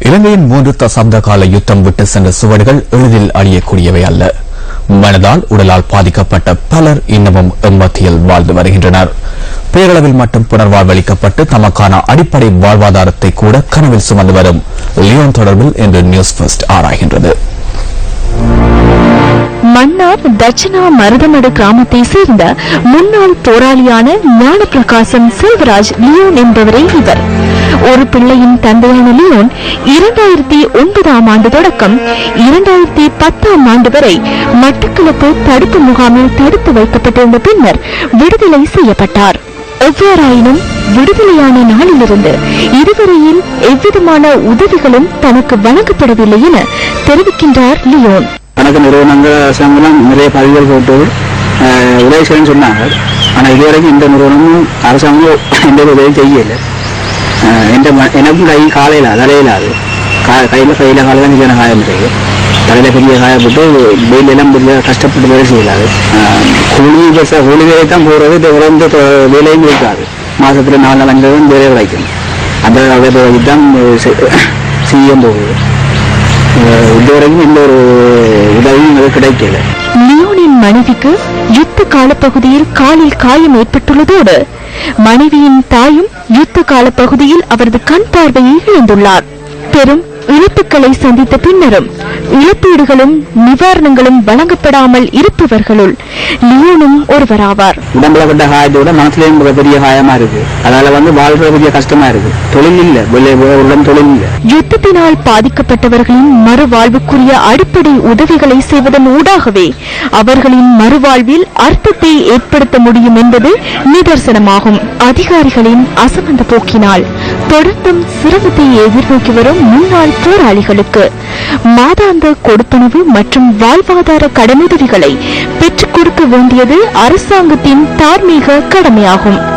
இலங்கையின் மூன்று தசாப்த கால யுத்தம் விட்டு சென்ற சுவடுகள் எளிதில் அழியக்கூடியவை அல்ல. மனதால் உடலால் பாதிக்கப்பட்ட பலர் இன்னமும் எம்மத்தியில் வாழ்ந்து வருகின்றனர். பேரளவில் மட்டும் புனர்வாழ்வளிக்கப்பட்டு தமக்கான அடிப்படை வாழ்வாதாரத்தை கூட கனவில் சுமந்து வரும் லியோன் தொடர்பில் இன்று நியூஸ் ஃபர்ஸ்ட் ஆராய்கின்றது. மன்னார் தட்சிணா மருதமடு கிராமத்தை சேர்ந்த முன்னாள் போராளியான ஞானப்பிரகாசம் செல்வராஜ் லியோன் என்பவரே இவர். ஒரு பிள்ளையின் தந்தையான லியோன் இரண்டாயிரத்தி ஒன்பதாம் ஆண்டு தொடக்கம். இரண்டாயிரத்தி பத்தாம் ஆண்டு வரை மட்டக்களப்பு தடுப்பு முகாமில் தடுத்து வைக்கப்பட்டிருந்த பின்னர் விடுதலை செய்யப்பட்டார். எவ்வாறாயினும் விடுதலையான நாளிலிருந்து இதுவரையில் எவ்விதமான உதவிகளும் தனக்கு வழங்கப்படவில்லை என தெரிவிக்கின்றார் லியோன். கணக்கு நிறுவனங்கள் அரசாங்கம் நிறைய பதிவுகள் போட்டு உதவி செய்யணும்னு சொன்னாங்க. ஆனால் இதுவரைக்கும் இந்த நிறுவனமும் அரசாங்கம் எந்த உதவி செய்யலை எந்த ம- எனக்கும் கை காலையில் தலையிலாது கா கையில் கையில் காலையில் தான் நிற்கிற காயம் இருக்கு தலையில் பெரிய காயப்பட்டு வெயில் எல்லாம் பெரிய கஷ்டப்பட்டு வேலை செய்யலாது அஹ், கூலி பெருசாக கூலி வேலை தான் போகிறது இது வேலையும் இருக்காது மாதத்தில் நாலு நாள் அஞ்சு நாள் வேலை கிடைக்கும் அந்த வேலை தான் செய்ய போகுது இதுவரைக்கும் எந்த ஒரு உதவியும் எனக்கு கிடைக்கல லியோனின் மனைவிக்கு யுத்த காலப்பகுதியில் காலில் காயம் ஏற்பட்டுள்ளதோடு மனைவியின் தாயும் யுத்த கால பகுதியில் அவரது கண் பார்வையை இழந்துள்ளார். பெரும் இழப்புகளை சந்தித்த பின்னரும் இழப்பீடுகளும் நிவாரணங்களும் வழங்கப்படாமல் இருப்பவர்களுள் லியோனும் ஒருவராவார். உடம்புல பட்ட காயத்தை விட மனசுலயும் பெரிய காயமா இருக்கு. அதனால வந்து வாழ்றது பெரிய கஷ்டமா இருக்கு. தொழில் இல்ல. உடன் தொழில் இல்ல. யுத்தத்தினால் பாதிக்கப்பட்டவர்களின் மறுவாழ்வுக்குரிய அடிப்படை உதவிகளை செய்வதன் ஊடாகவே அவர்களின் மறுவாழ்வில் அர்த்தத்தை ஏற்படுத்த முடியும் என்பது நிதர்சனமாகும். அதிகாரிகளின் அசமந்த போக்கினால் தொடர்ந்தும் சிரமத்தை எதிர்நோக்கி வரும் முன்னாள் போராளிகளுக்கு மாதாந்த கொடுப்பனவு மற்றும் வாழ்வாதார கடனுதவிகளை பெற்றுக் கொடுக்க வேண்டியது அரசாங்கத்தின் தார்மீக கடமையாகும்.